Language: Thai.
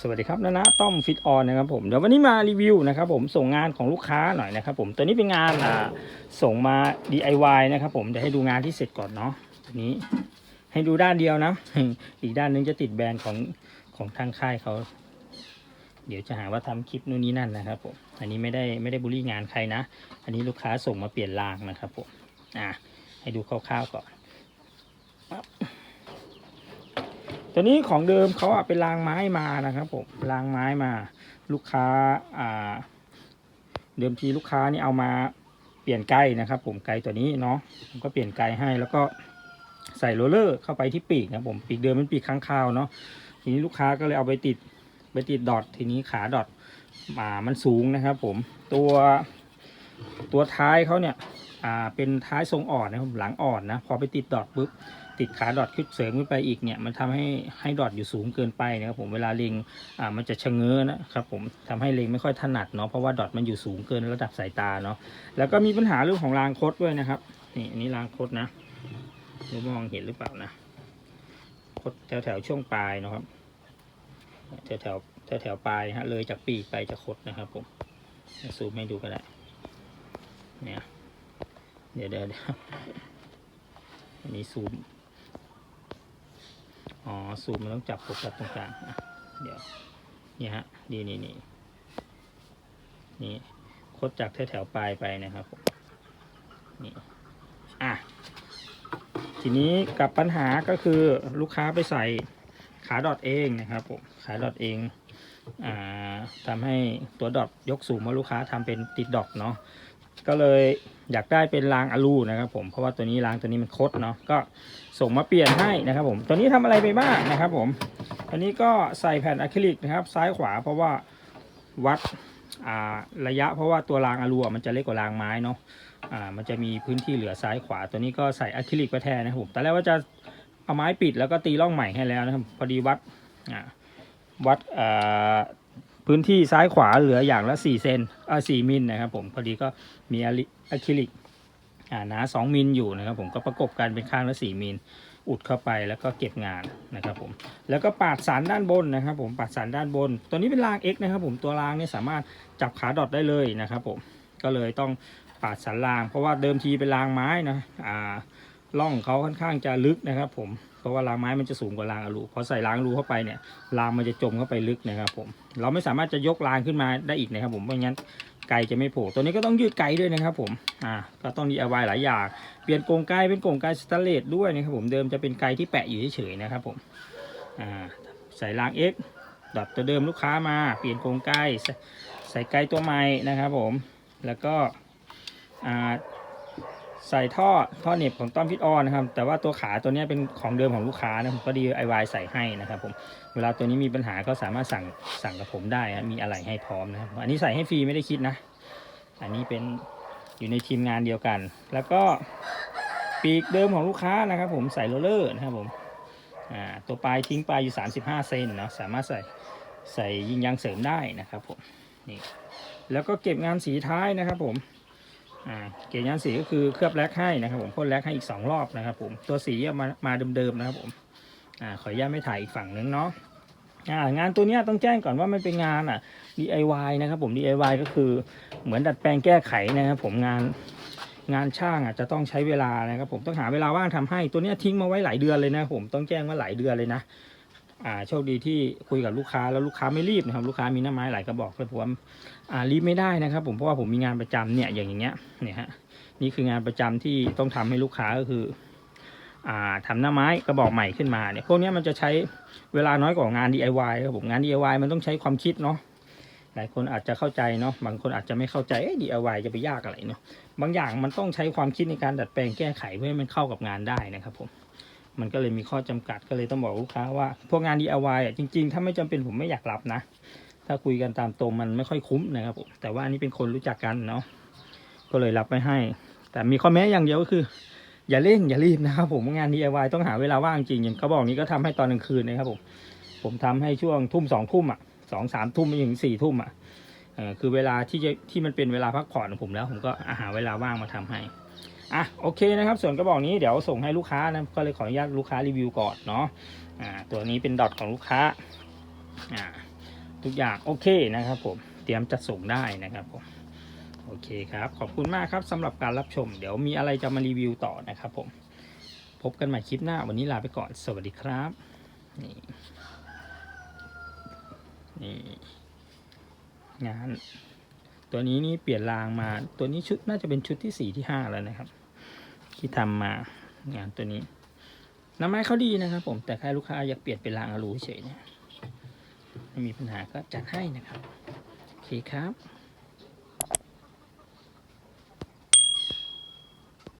สวัสดีครับนะนะต้อมฟิตออนนะครับผมเดี๋ยววันนี้มารีวิวนะครับผมส่งงานของลูกค้าหน่อยนะครับผมตัวนี้เป็นงานอ่าส่งมา DIY นะครับผมเดี๋ยวให้ดูงานที่เสร็จก่อนเนาะตัวนี้ให้ดูด้านเดียวนะ อีกด้านนึงจะติดแบรนด์ของของทางค่ายเขา เดี๋ยวจะหาว่าทำคลิปนู่นนี่นั่นนะครับผมอันนี้ไม่ได้ไม่ได้บูลลี่งานใครนะ อันนี้ลูกค้าส่งมาเปลี่ยนรางนะครับผมอ่าให้ดูคร่าวๆก่อน ตัวนี้ของเดิมเขาอะเป็นรางไม้มานะครับผมรางไม้มา ลูกค้าอ่า เดิมทีลูกค้านี่เอามาเปลี่ยนไกลนะครับ ผมไกลตัวนี้เนาะผมก็เปลี่ยนไกลให้แล้วก็ใส่โรลเลอร์เข้าไปที่ปีกนะผมปีกเดิมเป็นปีกค้างคาวเนาะทีนี้ลูกค้าก็เลยเอาไปติดไปติดดอททีนี้ขาดอทมามันสูงนะครับ ผมตัวตัวท้ายเขาเนี่ยอ่าเป็นท้ายทรงอ่อนนะครับหลังอ่อนนะพอไปติดดอทปุ๊บ ติดขาดอทขึ้นเสริมขึ้นไปอีกเนี่ยมันทำให้ให้ดอทอยู่สูงเกินไปนะครับผมเวลาเล็งอ่ามันจะชะเง้อนะครับผมทำให้เล็งไม่ค่อยถนัดเนาะเพราะว่าดอทมันอยู่สูงเกินระดับสายตาเนาะแล้วก็มีปัญหาเรื่องของรางคดด้วยนะครับนี่อันนี้รางคดนะดูมองเห็นหรือเปล่านะคดแถวแถวช่วงปลายนะครับแถวแถวแถวแถวปลายฮะเลยจากปีกไปจะคดนะครับผมซูมให้ดูก็ได้เนี่ยเดี๋ยวเดี๋ยวอันนี้ซูม อ๋อซูมมันต้องจับโฟกัสตรงกลางเดี๋ยวนี่ฮะดีนี่นี่นี่คดจากแถวๆปลายไปนะครับผมนี่อะทีนี้กับปัญหาก็คือลูกค้าไปใส่ขาดอทเองนะครับผมขาดอทเองอ่าทำให้ตัวดอทยกสูงเมื่อลูกค้าทำเป็นติดดอทเนาะ ก็เลยอยากได้เป็นรางอะลูนะครับผมเพราะว่าตัวนี้รางตัวนี้มันคดเนาะก็ส่งมาเปลี่ยนให้นะครับผมตัวนี้ทำอะไรไปบ้างนะครับผมตัวนี้ก็ใส่แผ่นอะคริลิกนะครับ ซ้ายขวาเพราะว่าวัดระยะเพราะว่าตัวรางอะลูมันจะเล็กกว่ารางไม้เนาะมันจะมีพื้นที่เหลือซ้ายขวา ตัวนี้ก็ใส่อะคริลิกไปแทนนะครับผมตอนแรกว่าจะเอาไม้ปิดแล้วก็ตีร่องใหม่ให้แล้วนะครับพอดีวัดวัด พื้นที่ซ้ายขวาเหลืออย่างละ4เซนอ่า4มิลนะครับผมพอดีก็มีอะคริลิกอ่าหนา2มิลอยู่นะครับผมก็ประกบกันเป็นข้างละ4มิลอุดเข้าไปแล้วก็เก็บงานนะครับผมแล้วก็ปาดสันด้านบนนะครับผมปาดสันด้านบน ตัวนี้เป็นราง X นะครับผมตัวรางเนี่ยสามารถจับขาดอทได้เลยนะครับผมก็เลยต้องปาดสันราง เพราะว่าเดิมทีเป็นรางไม้นะอ่าร่องเขาค่อนข้างจะลึกนะครับผม เพราะว่ารางไม้มันจะสูงกว่ารางอลูพอใส่รางอลูเข้าไปเนี่ยรางมันจะจมเข้าไปลึกนะครับผมเราไม่สามารถจะยกรางขึ้นมาได้อีกนะครับผมไม่งั้นไกจะไม่โผล่ตัวนี้ก็ต้องยืดไกด้วยนะครับผมอ่าก็ต้อง DIY หลายอย่างเปลี่ยนกรงไกเป็นกรงไกสแตนเลสด้วยนะครับผมเดิมจะเป็นไกที่แปะอยู่เฉยๆนะครับผมอ่าใส่ราง X ดอทตัวเดิมลูกค้ามา เปลี่ยนกรงไก่ใส่ไกตัวใหม่นะครับผมแล้วก็อ่า ใส่ท่อท่อเน็บของต้อมพิทออนนะครับ แต่ว่าตัวขาตัวนี้เป็นของเดิมของลูกค้านะผมก็ DIY ใส่ให้นะครับผมเวลาตัวนี้มีปัญหาก็สามารถสั่งสั่งกับผมได้นะมีอะไรให้พร้อมนะครับอันนี้ใส่ให้ฟรีไม่ได้คิดนะ อันนี้เป็นอยู่ในทีมงานเดียวกัน แล้วก็ปีกเดิมของลูกค้านะครับผมใส่โรเลอร์นะครับผมตัวปลายทิ้งปลายอยู่ 35 เซนเนาะสามารถใส่ใส่ยิงยางเสริมได้นะครับผมนี่แล้วก็เก็บงานสีท้ายนะครับผม อ่าเก็บงานสีก็คือเคลือบแลกให้นะครับผมพ่นแลกให้อีก2รอบนะครับผมตัวสีเอามามาเดิมๆนะครับผมอ่าขออนุญาตไม่ถ่ายอีกฝั่งนึงเนาะอ่างานตัวนี้ต้องแจ้งก่อนว่ามันเป็นงานอะ DIY นะครับผม DIY ก็คือเหมือนดัดแปลงแก้ไขนะครับผมงานงานช่างอะจะต้องใช้เวลานะครับผมต้องหาเวลาว่างทำให้ตัวนี้ทิ้งมาไว้หลายเดือนเลยนะผมต้องแจ้งว่าหลายเดือนเลยนะ อ่าโชคดีที่คุยกับลูกค้าแล้วลูกค้าไม่รีบนะครับ ลูกค้ามีหน้าไม้หลายกระบอกเลยผมอ่ารีบไม่ได้นะครับ ผมเพราะว่าผมมีงานประจำเนี่ยอย่างอย่างเงี้ยเนี่ยฮะนี่คืองานประจำที่ต้องทำให้ลูกค้าก็คือ อ่าทำหน้าไม้กระบอกใหม่ขึ้นมาเนี่ยพวกนี้มันจะใช้เวลาน้อยกว่างาน DIY ครับผมงาน DIY มันต้องใช้ความคิดเนาะหลายคนอาจจะเข้าใจเนาะบางคนอาจจะไม่เข้าใจเอ๊ะ DIY จะไปยากอะไรเนาะบางอย่างมันต้องใช้ความคิดในการดัดแปลงแก้ไขเพื่อให้มันเข้ากับงานได้นะครับผม มันก็เลยมีข้อจำกัดก็เลยต้องบอกลูกค้าว่า พวกงาน DIY อะจริงๆ ถ้าไม่จำเป็นผมไม่อยากรับนะ ถ้าคุยกันตามตรงมันไม่ค่อยคุ้มนะครับผมแต่ว่าอันนี้เป็นคนรู้จักกันเนาะก็เลยรับไม่ให้ แต่มีข้อแม้อย่างเดียวก็คือ อย่าเร่งอย่ารีบนะครับผมงาน DIY ต้องหาเวลาว่างจริงอย่างเขาบอกนี้ก็ทำให้ตอนกลางคืนนะครับผมผมทำให้ช่วงทุ่มสองทุ่มอะสองสามทุ่มไปถึงสี่ทุ่มอะคือเวลาที่จะที่มันเป็นเวลาพักผ่อนของผมแล้ว ผมก็หาเวลาว่างมาทำให้ อะโอเคนะครับ ส่วนกระบอกนี้เดี๋ยวส่งให้ลูกค้านะก็เลยขออนุญาตลูกค้ารีวิวก่อนเนาะอ่าตัวนี้เป็นดอทของลูกค้าอ่าทุกอย่างโอเคนะครับผมเตรียมจัดส่งได้นะครับผมโอเคครับขอบคุณมากครับสำหรับการรับชม เดี๋ยวมีอะไรจะมารีวิวต่อนะครับผมพบกันใหม่คลิปหน้าวันนี้ลาไปก่อน สวัสดีครับนี่นี่งาน ตัวนี้นี่เปลี่ยนรางมาตัวนี้ชุดน่าจะเป็นชุดที่สี่ที่ห้าแล้วนะครับ ที่ทำมางานตัวนี้ น้ำไม้เขาดีนะครับ ผมแต่แค่ลูกค้าอยากเปลี่ยนเป็นรางอลูเฉยเนี่ยไม่มีปัญหาก็จัดให้นะครับโอเคครับ